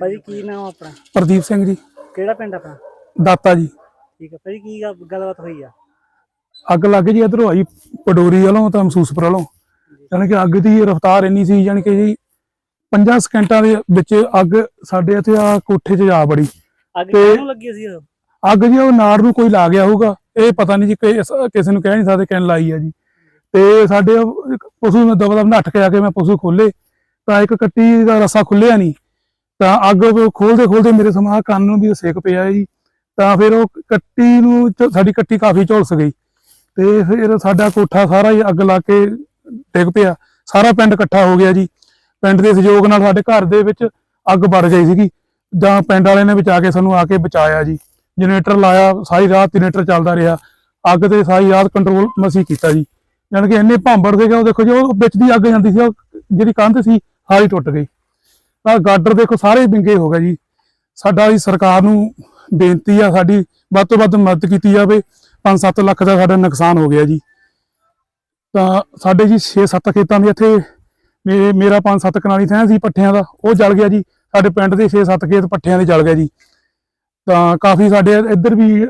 ਭਾਜੀ ਕੀ ਨਾਮ ਆਪਣਾ? ਪ੍ਰਦੀਪ ਸਿੰਘ ਜੀ। ਕਿਹੜਾ ਪਿੰਡ ਆਪਣਾ? ਦਾਤਾ ਜੀ। ਠੀਕ ਹੈ ਭਾਜੀ ਕੀ ਗੱਲ- ਗੱਲਬਾਤ ਹੋਈ ਆ? ਅੱਗ ਲੱਗ ਜੀ ਇਧਰੋਂ ਆਈ ਪਡੋਰੀ ਵੱਲੋਂ ਤਾਂ ਮਹਿਸੂਸਪੁਰ ਵੱਲੋਂ। ਯਾਨੀ ਕਿ ਅੱਗ ਦੀ ਰਫ਼ਤਾਰ ਇੰਨੀ ਸੀ ਯਾਨੀ ਕਿ ਜੀ 5 ਸਕਿੰਟਾਂ ਦੇ ਵਿੱਚ ਅੱਗ ਸਾਡੇ ਇੱਥੇ ਆ ਕੋਠੇ 'ਚ ਜਾ ਬੜੀ ਅੱਗ ਤੇ- ਕਿਹਨੂੰ ਲੱਗੀ ਸੀ ਉਹ ਅੱਗ ਜੀ ਉਹ ਨਾੜ ਨੂੰ ਕੋਈ ਲਾ ਗਿਆ ਹੋਊਗਾ ਇਹ ਪਤਾ ਨਹੀਂ ਜੀ ਕਿ ਇਸ- ਕਿਸੇ ਨੂੰ ਕਹਿ ਨਹੀਂ ਸਕਦੇ ਕਿਨ ਲਾਈ ਆ ਜੀ। ਤੇ ਸਾਡੇ ਉਹ ਇੱਕ ਪਸ਼ੂ ਨੂੰ ਦਬਦਬ ਨੱਠ ਕੇ ਆ ਕੇ ਮੈਂ ਪਸ਼ੂ ਖੋਲੇ ਤਾਂ ਇੱਕ ਕੱਟੀ ਦਾ ਰਸਾ ਖੁੱਲਿਆ ਨਹੀਂ। ਤਾਂ ਅੱਗ ਖੋਲਦੇ ਖੋਲਦੇ ਮੇਰੇ ਸਮਾਂ ਕੰਨ ਨੂੰ ਵੀ ਸੇਕ ਪਿਆ ਜੀ। ਤਾਂ ਫਿਰ ਉਹ ਕੱਟੀ ਨੂੰ ਸਾਡੀ ਕੱਟੀ ਕਾਫੀ ਝੁਲਸ ਗਈ। ਤੇ ਫਿਰ ਸਾਡਾ ਕੋਠਾ ਸਾਰਾ ਹੀ ਅੱਗ ਲਾ ਕੇ ਡਿੱਗ ਪਿਆ। ਸਾਰਾ ਪਿੰਡ ਇਕੱਠਾ ਹੋ ਗਿਆ ਜੀ। ਪਿੰਡ ਦੇ ਸਹਿਯੋਗ ਨਾਲ ਸਾਡੇ ਘਰ ਦੇ ਵਿੱਚ ਅੱਗ ਵੜ ਗਈ ਸੀਗੀ। ਜਾਂ ਪਿੰਡ ਵਾਲਿਆਂ ਨੇ ਬਚਾ ਕੇ ਸਾਨੂੰ ਆ ਕੇ ਬਚਾਇਆ ਜੀ। ਜਨਰੇਟਰ ਲਾਇਆ, ਸਾਰੀ ਰਾਤ ਜਨਰੇਟਰ ਚੱਲਦਾ ਰਿਹਾ। ਅੱਗ ਤੇ ਸਾਰੀ ਰਾਤ ਕੰਟਰੋਲ ਮਸੀਂ ਕੀਤਾ ਜੀ। ਯਾਨੀ ਕਿ ਇੰਨੇ ਭਾਂਬੜ ਸੀਗਾ ਉਹ ਦੇਖੋ ਜੀ, ਉਹ ਵਿੱਚ ਦੀ ਅੱਗ ਜਾਂਦੀ ਸੀ, ਉਹ ਜਿਹੜੀ ਕੰਧ ਸੀ, ਸਾਰੀ ਟੁੱਟ ਗਈ। ਤਾਂ ਗਾਡਰ ਦੇਖੋ, ਸਾਰੇ ਵਿੰਗੇ ਹੋ ਗਏ ਜੀ। ਸਾਡਾ ਜੀ ਸਰਕਾਰ ਨੂੰ ਬੇਨਤੀ ਆ, ਸਾਡੀ ਵੱਧ ਤੋਂ ਵੱਧ ਮਦਦ ਕੀਤੀ ਜਾਵੇ। 5-7 ਲੱਖ ਦਾ ਸਾਡਾ ਨੁਕਸਾਨ ਹੋ ਗਿਆ ਜੀ। ਤਾਂ ਸਾਡੇ ਜੀ 6-7 ਖੇਤਾਂ ਦੇ ਇੱਥੇ ਮੇ- ਮੇਰਾ 5-7 ਕਨਾਲੀ ਥਾਂ ਸੀ ਪੱਠਿਆਂ ਦਾ, ਉਹ ਜਲ ਗਿਆ ਜੀ। ਸਾਡੇ ਪਿੰਡ ਦੇ 6-7 ਖੇਤ ਪੱਠਿਆਂ ਦੇ ਜਲ ਗਿਆ ਜੀ। ਤਾਂ ਕਾਫੀ ਸਾਡੇ ਇੱਧਰ ਵੀ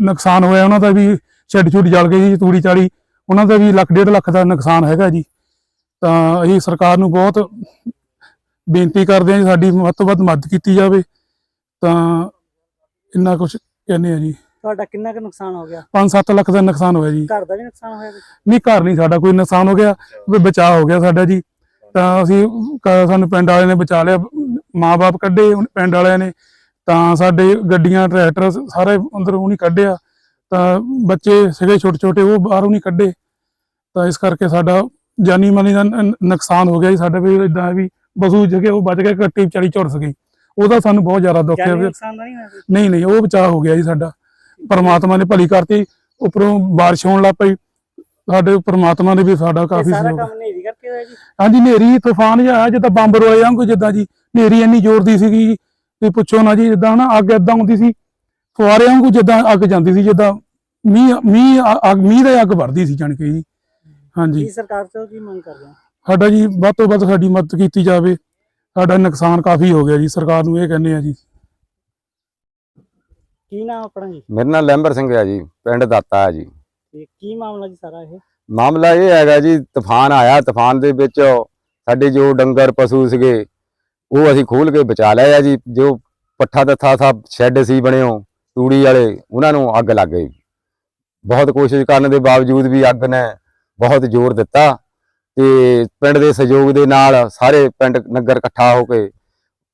ਨੁਕਸਾਨ ਹੋਇਆ, ਉਹਨਾਂ ਦਾ ਵੀ ਛੱਡ ਛੁੱਟ ਜਲ ਗਈ ਜੀ ਤੂੜੀ ਚਾਲੀ ਉਹਨਾਂ ਦਾ ਵੀ ਲੱਖ, ਡੇਢ ਲੱਖ ਦਾ ਨੁਕਸਾਨ ਹੈਗਾ ਜੀ। ਤਾਂ ਅਸੀਂ ਸਰਕਾਰ ਨੂੰ ਬਹੁਤ ਬੇਨਤੀ ਕਰਦੇ ਹਾਂ ਜੀ ਸਾਡੀ ਵੱਧ ਤੋਂ ਵੱਧ ਮਦਦ ਕੀਤੀ ਜਾਵੇ। ਤਾਂ ਇੰਨਾ ਕੁਝ ਕਹਿੰਦੇ ਆ ਜੀ। ਤੁਹਾਡਾ ਕਿੰਨਾ ਕੁ ਨੁਕਸਾਨ ਹੋ ਗਿਆ? 5-7 ਲੱਖ ਦਾ ਨੁਕਸਾਨ ਹੋਇਆ ਜੀ। ਘਰ ਦਾ ਵੀ ਨੁਕਸਾਨ ਹੋਇਆ? ਨਹੀਂ ਘਰ ਨਹੀਂ ਸਾਡਾ ਕੋਈ ਨੁਕਸਾਨ ਹੋ ਗਿਆ ਵੀ ਬਚਾਅ ਹੋ ਗਿਆ ਸਾਡਾ ਜੀ। ਤਾਂ ਅਸੀਂ ਸਾਨੂੰ ਪਿੰਡ ਵਾਲਿਆਂ ਨੇ ਬਚਾ ਲਿਆ ਮਾਪੇ ਕੱਢੇ ਪਿੰਡ ਵਾਲਿਆਂ ਨੇ। ਤਾਂ ਸਾਡੇ ਗੱਡੀਆਂ ਟਰੈਕਟਰ ਸਾਰੇ ਅੰਦਰੋਂ ਨਹੀਂ ਕੱਢਿਆ। ਤਾਂ ਬੱਚੇ ਸੀਗੇ ਛੋਟੇ ਛੋਟੇ ਉਹ ਬਾਹਰੋਂ ਨਹੀਂ ਕੱਢੇ। ਤਾਂ ਇਸ ਕਰਕੇ ਸਾਡਾ ਜਾਨੀ ਮਾਨੀ ਦਾ ਨੁਕਸਾਨ ਹੋ ਗਿਆ ਜੀ। ਸਾਡੇ ਵੀ ਇਦਾਂ ਵੀ ਬਸੂ ਜਗੇ ਉਹ ਬਚ ਗਏ ਕੱਟੀ ਵਿਚਾਰੀ ਝੁਰਸ ਗਈ। ਉਹਦਾ ਸਾਨੂੰ ਬਹੁਤ ਜ਼ਿਆਦਾ ਦੁੱਖ ਹੈ ਨਹੀਂ? ਨਹੀਂ ਉਹ ਬਚਾਅ ਹੋ ਗਿਆ ਜੀ ਸਾਡਾ। ਪਰਮਾਤਮਾ ਨੇ ਭਲੀ ਕਰਤੀ ਉੱਪਰੋਂ ਬਾਰਿਸ਼ ਹੋਣ ਲੱਗ ਪਈ। ਸਾਡੇ ਪਰਮਾਤਮਾ ਨੇ ਵੀ ਸਾਡਾ ਕਾਫੀ ਸਾਰਾ ਕੰਮ ਨੇਰੀ ਕਰਕੇ ਹੋਇਆ ਜੀ? ਹਾਂਜੀ ਹਨੇਰੀ ਤੂਫਾਨ ਜਿਹਾ ਆਇਆ ਜਿੱਦਾਂ ਬੰਬ ਰੋਏ ਵਾਂਗੂ ਜਿੱਦਾਂ ਜੀ। ਹਨੇਰੀ ਇੰਨੀ ਜ਼ੋਰ ਦੀ ਸੀਗੀ ਵੀ ਪੁੱਛੋ ਨਾ ਜੀ ਜਿੱਦਾਂ ਨਾ ਅੱਗ ਏਦਾਂ ਹੁੰਦੀ ਸੀ। ਫੁਆਰੇ ਵਾਂਗੂ ਜਿੱਦਾਂ ਅੱਗ ਜਾਂਦੀ ਸੀ ਜਿੱਦਾਂ ਮੀਂਹ ਮੀਂਹ ਅੱਗ ਮੀਂਹ ਦੇ ਅੱਗ ਵਰਦੀ ਸੀ ਜਾਣ ਕੇ ਜੀ। ਹਾਂਜੀ। ਸਰਕਾਰ ਤੋਂ ਕੀ ਮੰਗ ਕਰਦੇ ਹੋ? ਸਾਡਾ ਜੀ ਵੱਧ ਤੋਂ ਵੱਧ ਸਾਡੀ ਮਦਦ ਕੀਤੀ ਜਾਵੇ। ਸਾਡਾ ਨੁਕਸਾਨ ਕਾਫੀ ਹੋ ਗਿਆ ਜੀ ਸਰਕਾਰ ਨੂੰ ਇਹ ਕਹਿੰਦੇ ਆ ਜੀ। ਕੀ ਨਾਮ ਆਪਣਾ ਜੀ? ਮੇਰਾ ਨਾਮ ਲੈਂਬਰ ਸਿੰਘ ਹੈ ਜੀ ਪਿੰਡ ਦਾਤਾ ਹੈ ਜੀ। ਤੇ ਕੀ ਮਾਮਲਾ ਜੀ ਸਾਰਾ ਇਹ? ਮਾਮਲਾ ਇਹ ਹੈਗਾ ਜੀ ਤੂਫਾਨ ਆਇਆ ਤੂਫਾਨ ਦੇ ਵਿੱਚ ਸਾਡੇ ਜੋ ਡੰਗਰ ਪਸ਼ੂ ਸੀਗੇ ਉਹ ਅਸੀਂ ਖੋਲ ਕੇ ਬਚਾ ਲਿਆ ਆ ਜੀ। ਜੋ ਪੱਠਾ ਦੱਥਾ ਸਭ ਸ਼ੈੱਡ ਸੀ ਬਣਿਓ ਤੂੜੀ ਵਾਲੇ ਉਹਨਾਂ ਨੂੰ ਅੱਗ ਲੱਗ ਗਈ। ਬਹੁਤ ਕੋਸ਼ਿਸ਼ ਕਰਨ ਦੇ ਬਾਵਜੂਦ ਵੀ ਅੱਗ ਨੇ ਬਹੁਤ ਜ਼ੋਰ ਦਿੱਤਾ। ਤੇ ਪਿੰਡ ਦੇ ਸਹਿਯੋਗ ਦੇ ਨਾਲ ਸਾਰੇ ਪਿੰਡ ਨਗਰ ਇਕੱਠਾ ਹੋ ਕੇ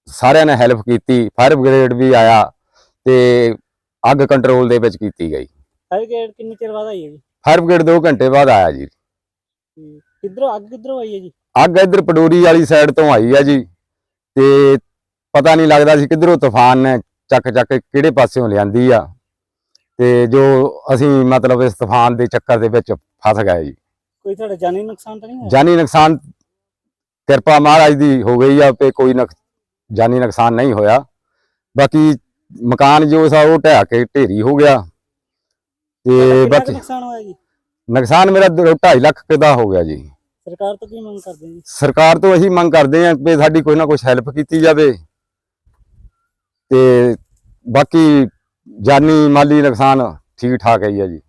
ਸਾਰਿਆਂ ਨੇ ਹੈਲਪ ਕੀਤੀ ਫਾਇਰ ਬ੍ਰਿਗੇਡ ਵੀ ਆਇਆ ਤੇ ਅੱਗ ਕੰਟਰੋਲ ਦੇ ਵਿੱਚ ਕੀਤੀ ਗਈ। ਫਾਇਰ ਗੇਟ ਕਿੰਨੀ ਚਿਰ ਬਾਅਦ ਆਈ ਹੈ ਜੀ? ਫਾਇਰ ਬ੍ਰਿਗੇਡ 2 ਘੰਟੇ ਬਾਅਦ ਆਇਆ ਜੀ। ਕਿੱਧਰੋਂ ਅੱਗ ਕਿੱਧਰੋਂ ਆਈ ਹੈ ਜੀ? ਅੱਗ ਇੱਧਰ ਪਡੋਰੀ ਵਾਲੀ ਸਾਈਡ ਤੋਂ ਆਈ ਆ ਜੀ ਤੇ ਪਤਾ ਨਹੀਂ ਲੱਗਦਾ ਸੀ ਕਿੱਧਰੋਂ ਤੂਫਾਨ ਨੇ ਚੱਕ ਚੱਕ ਕੇ ਕਿਹੜੇ ਪਾਸਿਓਂ ਲਿਆਂਦੀ ਆ ਤੇ ਜੋ ਅਸੀਂ ਮਤਲਬ ਇਸ ਤੂਫਾਨ ਦੇ ਚੱਕਰ ਦੇ ਵਿੱਚ ਫਸ ਗਏ ਜੀ। ਕੋਈ ਤੁਹਾਡਾ ਜਾਨੀ ਨੁਕਸਾਨ ਤਾਂ ਨਹੀਂ ਹੋਇਆ? ਜਾਨੀ ਨੁਕਸਾਨ ਕਿਰਪਾ ਮਹਾਰਾਜ ਦੀ ਹੋ ਗਈ ਆ ਤੇ ਕੋਈ ਨੁਕ- ਜਾਨੀ ਨੁਕਸਾਨ ਨਹੀਂ ਹੋਇਆ। ਬਾਕੀ ਮਕਾਨ ਜੋ ਸਾ ਉਹ ਢਹਿ ਕੇ ਢੇਰੀ ਹੋ ਗਿਆ। ਤੇ ਕਿੰਨਾ ਕੁ ਬਾਕੀ ਨੁਕਸਾਨ ਹੋਇਆ ਜੀ? ਨੁਕਸਾਨ ਮੇਰਾ 2.5 ਲੱਖ ਦਾ ਹੋ ਗਿਆ ਜੀ। ਸਰਕਾਰ ਤੋਂ ਕੀ ਮੰਗ ਕਰਦੇ ਜੀ? ਸਰਕਾਰ ਤੋਂ ਅਸੀਂ ਮੰਗ ਕਰਦੇ ਹਾਂ ਕਿ ਸਾਡੀ ਕੋਈ ਨਾ ਕੁਝ ਹੈਲਪ ਕੀਤੀ ਜਾਵੇ। ਤੇ ਬਾਕੀ ਜਾਨੀ ਮਾਲੀ ਨੁਕਸਾਨ ਠੀਕ ਠਾਕ ਹੈ ਆ ਜੀ।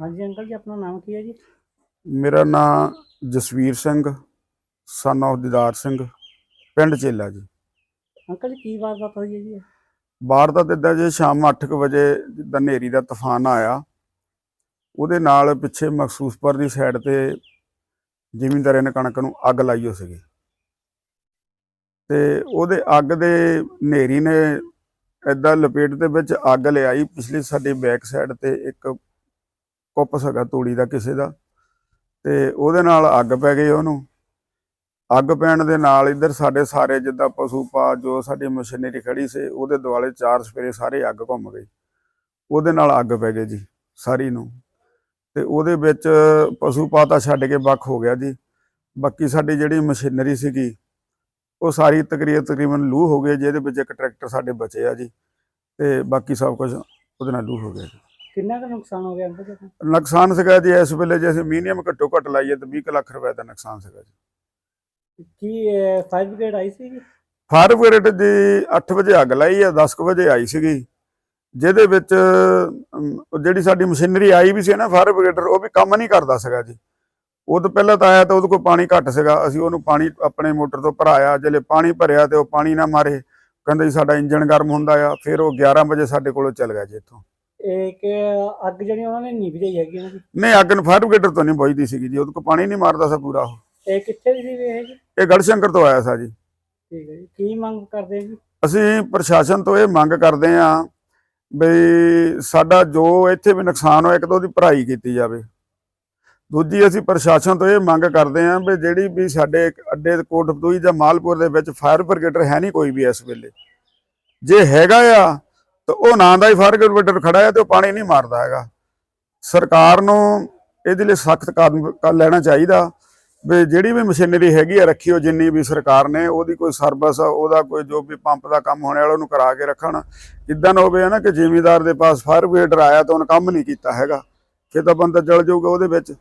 ਹਾਂਜੀ ਅੰਕਲ ਜੀ ਆਪਣਾ ਨਾਮ ਕੀ ਹੈ ਜੀ? ਮੇਰਾ ਨਾਮ ਜਸਵੀਰ ਸਿੰਘ ਸਨ of ਦਿਦਾਰ ਸਿੰਘ ਪਿੰਡ ਚੇਲਾ ਜੀ। ਅੰਕਲ ਜੀ ਕੀ ਵਾਰਦਾਤ ਹੋਈ ਹੈ ਜੀ? ਬਾਹਰ ਦਾ ਇੱਦਾਂ ਜੇ ਸ਼ਾਮ 8:00 ਵਜੇ ਜਿੱਦਾਂ ਹਨੇਰੀ ਦਾ ਤੂਫਾਨ ਆਇਆ ਉਹਦੇ ਨਾਲ ਪਿੱਛੇ ਮਖਸੂਸਪੁਰ ਦੀ ਸਾਈਡ ਤੇ ਜ਼ਿਮੀਂਦਾਰਾਂ ਨੇ ਕਣਕ ਨੂੰ ਅੱਗ ਲਾਈ ਹੋ ਸੀਗੀ। ਤੇ ਉਹਦੇ ਅੱਗ ਦੇ ਹਨੇਰੀ ਨੇ ਏਦਾਂ ਲਪੇਟ ਦੇ ਵਿੱਚ ਅੱਗ ਲਿਆਈ ਪਿਛਲੀ ਸਾਡੀ ਬੈਕ ਸਾਈਡ ਤੇ ਇੱਕ ਕੁੱਪ ਹੈਗਾ ਤੂੜੀ ਦਾ ਕਿਸੇ ਦਾ। ਤੇ ਉਹਦੇ ਨਾਲ ਅੱਗ ਪੈ ਗਈ ਉਹਨੂੰ। ਅੱਗ ਪੈਣ ਦੇ ਨਾਲ ਇੱਧਰ ਸਾਡੇ ਸਾਰੇ ਜਿੱਦਾਂ ਪਸ਼ੂ ਪਾ ਜੋ ਸਾਡੀ ਮਸ਼ੀਨਰੀ ਖੜੀ ਸੀ, ਉਹਦੇ ਦੁਆਲੇ ਚਾਰ ਸਪੇਰੇ ਸਾਰੇ ਅੱਗ ਘੁੰਮ ਗਈ। ਉਹਦੇ ਨਾਲ ਅੱਗ ਪੈ ਗਈ ਜੀ, ਸਾਰੀ ਨੂੰ। ਤੇ ਉਹਦੇ ਵਿੱਚ ਪਸ਼ੂ ਪਾ ਤਾਂ ਛੱਡ ਕੇ ਵੱਖ ਹੋ ਗਿਆ ਜੀ। ਬਾਕੀ ਸਾਡੀ ਜਿਹੜੀ ਮਸ਼ੀਨਰੀ ਸੀਗੀ, ਉਹ ਸਾਰੀ ਤਕਰੀਬ ਤਕਰੀਬਨ ਲੂ ਹੋ ਗਈ, ਜਿਹਦੇ ਵਿੱਚ ਇੱਕ ਟਰੈਕਟਰ ਸਾਡੇ ਬਚੇ ਆ ਜੀ। ਤੇ ਬਾਕੀ ਸਭ ਕੁਝ ਉਹਦੇ ਨਾਲ ਲੂ ਹੋ ਗਿਆ ਜੀ। ਕਿੰਨਾ ਕੁ ਨੁਕਸਾਨ ਹੋ ਗਿਆ ਅੰਕਲ ਜੀ? ਆਪਣਾ? ਨੁਕਸਾਨ ਸੀਗਾ ਜੀ ਇਸ ਵੇਲੇ ਜੇ ਅਸੀਂ ਮੀਨੀਅਮ ਘੱਟੋ ਘੱਟ ਲਾਈਏ ਤਾਂ 20 ਕੁ ਲੱਖ ਰੁਪਏ ਦਾ ਨੁਕਸਾਨ ਸੀਗਾ ਜੀ। ਕੀ ਫਾਇਰ ਬ੍ਰਿਗੇਡ ਆਈ ਸੀ ਫਾਇਰ ਬ੍ਰਿਗੇਡ ਦੀ 8 ਵਜੇ ਅੱਗ ਲਾਈ ਆ 10 ਕੁ ਵਜੇ ਆਈ ਸੀਗੀ। ਜਿਹਦੇ ਵਿੱਚ ਜਿਹੜੀ ਸਾਡੀ ਮਸ਼ੀਨਰੀ ਆਈ ਵੀ ਸੀ ਨਾ ਫਾਇਰ ਬ੍ਰਿਗੇਡਰ ਉਹ ਵੀ ਕੰਮ ਨਹੀਂ ਕਰਦਾ ਸੀਗਾ ਜੀ। ਉਹ ਤੋਂ ਪਹਿਲਾਂ ਤਾਂ ਆਇਆ ਤਾਂ ਉਹਦੇ ਕੋਲ ਪਾਣੀ ਘੱਟ ਸੀਗਾ। ਅਸੀਂ ਉਹਨੂੰ ਪਾਣੀ ਆਪਣੇ ਮੋਟਰ ਤੋਂ ਭਰਾਇਆ ਜਿਹੜੇ ਪਾਣੀ ਭਰਿਆ ਤੇ ਉਹ ਪਾਣੀ ਨਾ ਮਾਰੇ। ਕਹਿੰਦੇ ਜੀ ਸਾਡਾ ਇੰਜਨ ਗਰਮ ਹੁੰਦਾ ਆ ਫਿਰ ਉਹ 11 ਵਜੇ ਸਾਡੇ ਕੋਲੋਂ ਚੱਲ ਗਿਆ ਜੀ ਇੱਥੋਂ। ਇਹ ਕਿ ਅੱਗ ਜਿਹੜੀ ਉਹਨਾਂ ਨੇ ਨਹੀਂ ਬੁਝਾਈ ਹੈਗੀ ਇਹਨਾਂ ਦੀ। ਨਹੀਂ ਅੱਗ ਨੂੰ ਫਾਇਰ ਬ੍ਰਿਗੇਡਰ ਤੋਂ ਨਹੀਂ ਬੁਝਦੀ ਸੀਗੀ ਜੀ ਉਹਦੇ ਕੋਲ ਪਾਣੀ ਨਹੀਂ ਮਾਰਦਾ ਸੀ ਪੂਰਾ ਉਹ। ਇਹ ਕਿੱਥੇ ਦੀ ਸੀ ਇਹ ਜੀ? ਇਹ ਗੜਸ਼ੰਕਰ ਤੋਂ ਆਇਆ ਸੀ ਜੀ। ਠੀਕ ਹੈ ਜੀ। ਕੀ ਮੰਗ ਕਰਦੇ ਆ ਜੀ? ਅਸੀਂ ਪ੍ਰਸ਼ਾਸਨ ਤੋਂ ਇਹ ਮੰਗ ਕਰਦੇ ਹਾਂ ਬਈ ਸਾਡਾ ਜੋ ਇੱਥੇ ਵੀ ਨੁਕਸਾਨ ਹੋਇਆ ਇੱਕ ਤਾਂ ਉਹਦੀ ਭਰਾਈ ਕੀਤੀ ਜਾਵੇ। ਦੂਜੀ ਅਸੀਂ ਪ੍ਰਸ਼ਾਸਨ ਤੋਂ ਇਹ ਮੰਗ ਕਰਦੇ ਹਾਂ ਵੀ ਜਿਹੜੀ ਵੀ ਸਾਡੇ ਅੱਡੇ ਕੋਟਪਤੂਈ ਜਾਂ ਮਾਲਪੁਰ ਦੇ ਵਿੱਚ ਫਾਇਰ ਬ੍ਰਿਗੇਡਰ ਹੈ ਨਹੀਂ ਕੋਈ ਵੀ ਇਸ ਵੇਲੇ। ਜੇ ਹੈਗਾ ਆ ਤਾਂ ਉਹ ਨਾਂ ਦਾ ਹੀ ਫਾਇਰ ਬ੍ਰਿਗੇਡਰ ਖੜਾ ਹੈ ਤੇ ਉਹ ਪਾਣੀ ਨਹੀਂ ਮਾਰਦਾ ਹੈਗਾ। ਸਰਕਾਰ ਨੂੰ ਇਹਦੇ ਲਈ ਸਖਤ ਕਦਮ ਕ- ਲੈਣਾ ਚਾਹੀਦਾ। ਵੀ ਜਿਹੜੀ ਵੀ ਮਸ਼ੀਨਰੀ ਹੈਗੀ ਆ, ਰੱਖੀ ਉਹ ਜਿੰਨੀ ਵੀ ਸਰਕਾਰ ਨੇ, ਉਹਦੀ ਕੋਈ ਸਰਵਿਸ, ਉਹਦਾ ਕੋਈ ਜੋ ਵੀ ਪੰਪ ਦਾ ਕੰਮ ਹੋਣੇ ਵਾਲਾ, ਉਹਨੂੰ ਕਰਾ ਕੇ ਰੱਖਣ। ਇਦਾਂ ਨਾ ਹੋਵੇ ਨਾ ਕਿ ਜ਼ਿਮੀਦਾਰ ਦੇ ਪਾਸ ਫਾਇਰ ਬ੍ਰਿਗੇਡਰ ਆਇਆ ਤਾਂ ਉਹਨੇ ਕੰਮ ਨਹੀਂ ਕੀਤਾ ਹੈਗਾ। ਫਿਰ ਤਾਂ ਬੰਦਾ ਜਲ ਜਾਊਗਾ ਉਹਦੇ ਵਿੱਚ।